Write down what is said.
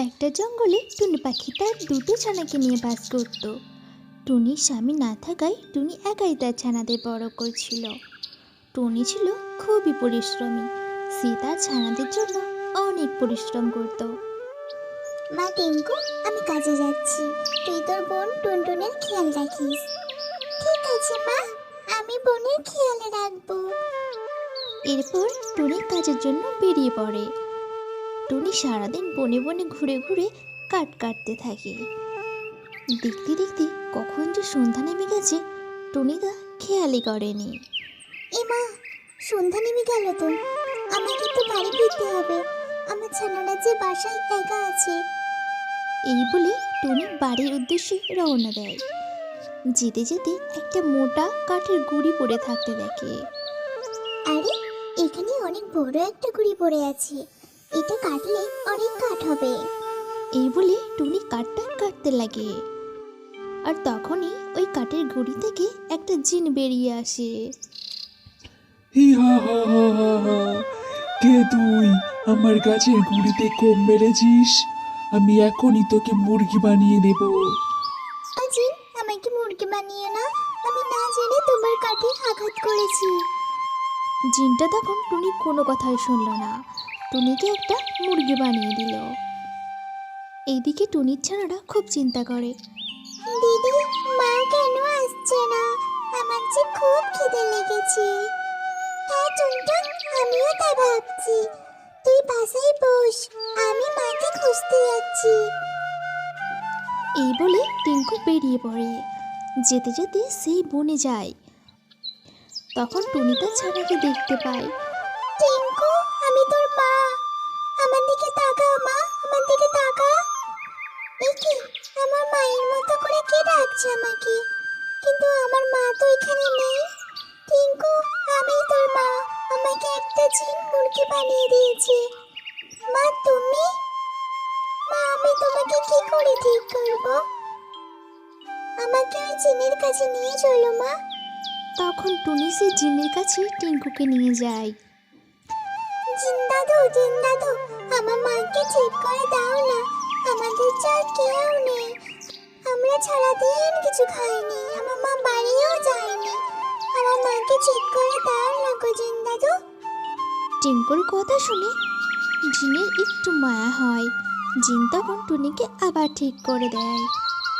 একটা জঙ্গলে টুনি পাখি তার দুটো ছানাকে নিয়ে বাস করত। টুনির স্বামী না থাকায় টুনি একাই তার ছানাদের বড় করছিল। টুনি ছিল খুবই পরিশ্রমী। সে তার ছানাদের জন্য অনেক পরিশ্রম করত। মা টিঙ্কু আমি কাজে যাচ্ছি। তুই তোর বোন টুনটুনের খেয়াল রাখিস। ঠিক আছে মা। আমি বোনের খেয়াল রাখব। এরপর টুনি কাজের জন্য বেরিয়ে পড়ে। টুনি সারাদিন বনে বনে ঘুরে ঘুরে কাঠ কাটতে থাকে। দেখতে দেখতে কখন যে সন্ধ্যা নেমে গেছে টুনি তা খেয়ালই করেনি। এ মা সন্ধ্যা নেমে গেল তো। আমাকে তো বাড়ি ফিরতে হবে। আমার ছানারা যে বাসায় একা আছে। এই বলে টুনি বাড়ির উদ্দেশ্যে রওনা দেয়। যেতে যেতে একটা মোটা কাঠের গুড়ি পড়ে থাকতে দেখে। আরে এখানে অনেক বড় একটা গুড়ি পড়ে আছে। এটা কাটলে অনেক কাঠ হবে। এই বলে টুনি কাঠটা কাটতে লাগে। আর তখনই ওই কাঠের গুড়ি থেকে একটা জিন বেরিয়ে আসে। হি হা হা হা হা হা। কে তুই? আমার গাছের গুড়িতে কোপ মেরেছিস? আমি এখনই তোকে মুরগি বানিয়ে দেব। আজি আমাকে মুরগি বানিয়ে না আমি না জেনে তোমার কাঠে আঘাত করেছি। জিনটা তখন টুনি কোনো কথাই শুনল না। টুনিকে একটা মুরগি বানিয়ে দিল। এইদিকে টুনির ছানারা খুব চিন্তা করে। দিদি মা কেন আসছে না? আমার যে খুব খিদে লেগেছে। হ্যাঁ টুনটুন আমিও তাই ভাবছি। তুই বাসায় বস আমি মাকে খুঁজতে যাচ্ছি। এই বলে টিঙ্কু বেরিয়ে পড়ে। যেতে যেতে সেই বনে যায়। তখন টুনি তার ছানাকে দেখতে পায়। ডাকছে আমাকে। কিন্তু আমার মা তো এখানে নেই। টিঙ্কু আমি তোর মা। আমাকে একটা জিন মুরগি বানিয়ে দিয়েছে। মা তুমি? মা আমি তোমাকে কি করে ঠিক করব? আমাকে ওই জিনের কাছে নিয়ে চলো মা। তখন টুনি সে জিনের কাছে টিঙ্কুকে নিয়ে যায়। জিন্দাদু আমার মাকে ঠিক করে দাও না। আমাদের যা কেউ নেই। সারাদিন কিছু খাইনি, আমার মা বাড়িও যায়নি। আমার মাকে ঠিক করে দাও না গো জিন্দাদু। টিঙ্কুর কথা শুনে জিনের একটু মায়া হয়। জিন তখন টুনিকে আবার ঠিক করে দেয়।